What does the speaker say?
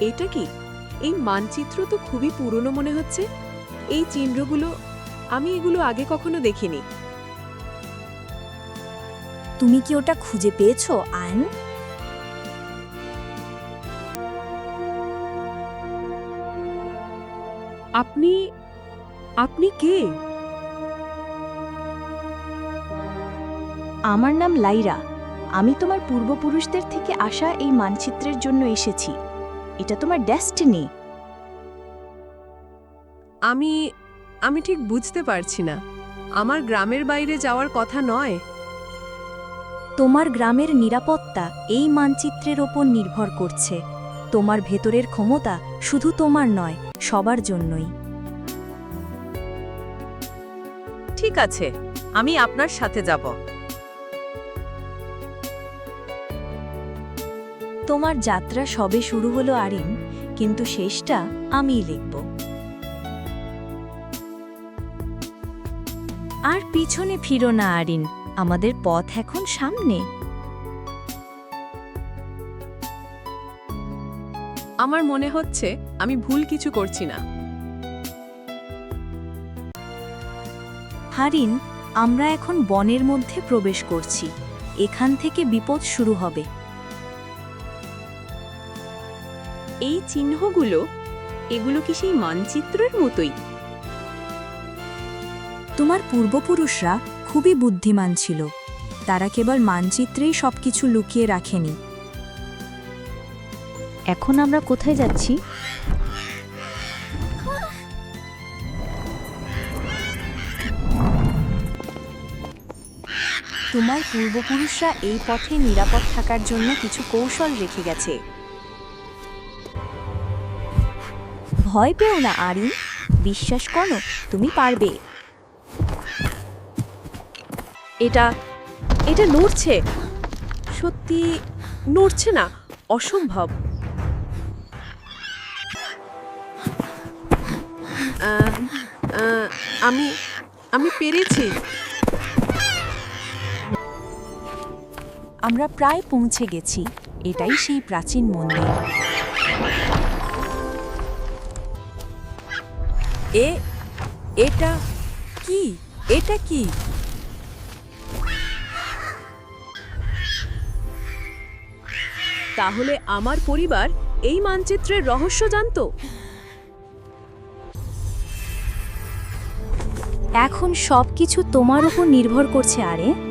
এটা কি? এই মানচিত্র তো খুবই পুরনো মনে হচ্ছে। এই চিহ্নগুলো আমি এগুলো আগে কখনো দেখিনি। তুমি কি ওটা খুঁজে পেয়েছ আয়ন? আপনি আপনি কে? আমার নাম লাইরা। আমি তোমার পূর্বপুরুষদের থেকে আসা এই মানচিত্রের জন্য এসেছি। এটা তোমার ডেস্টিনি আমি আমি ঠিক বুঝতে পারছি না। আমার গ্রামের বাইরে যাওয়ার কথা নয়। তোমার গ্রামের নিরাপত্তা এই মানচিত্রের ওপর নির্ভর করছে। তোমার ভেতরের ক্ষমতা শুধু তোমার নয় সবার জন্যই। ঠিক আছে আমি আপনার সাথে যাব। তোমার যাত্রা সবে শুরু হলো আরিন কিন্তু শেষটা আমিই লিখব। আর পিছনে ফিরো না আরিন আমাদের পথ এখন সামনে। আমার মনে হচ্ছে আমি ভুল কিছু করছি না। হারিন আমরা এখন বনের মধ্যে প্রবেশ করছি। এখান থেকে বিপদ শুরু হবে। এই চিহ্নগুলো এগুলো কি সেই মানচিত্রের মতোই? তোমার পূর্বপুরুষরা খুবই বুদ্ধিমান ছিল। তারা কেবল মানচিত্রেই সবকিছু লুকিয়ে রাখেনি। এখন আমরা কোথায় যাচ্ছি? তোমার পূর্বপুরুষরা এই পথে নিরাপদ থাকার জন্য কিছু কৌশল রেখে গেছে। ভয় পেও না, আরিন। বিশ্বাস করো, তুমি পারবে। এটা এটা নড়ছে সত্যি নড়ছে না, অসম্ভব। আমি আমি পেরেছি। আমরা প্রায় পৌঁছে গেছি। এটাই সেই প্রাচীন মন্দির। এ, এটা কি? এটা কি? তাহলে আমার পরিবার এই মানচিত্রের রহস্য জানত? এখন সবকিছু তোমার উপর নির্ভর করছে, আরে।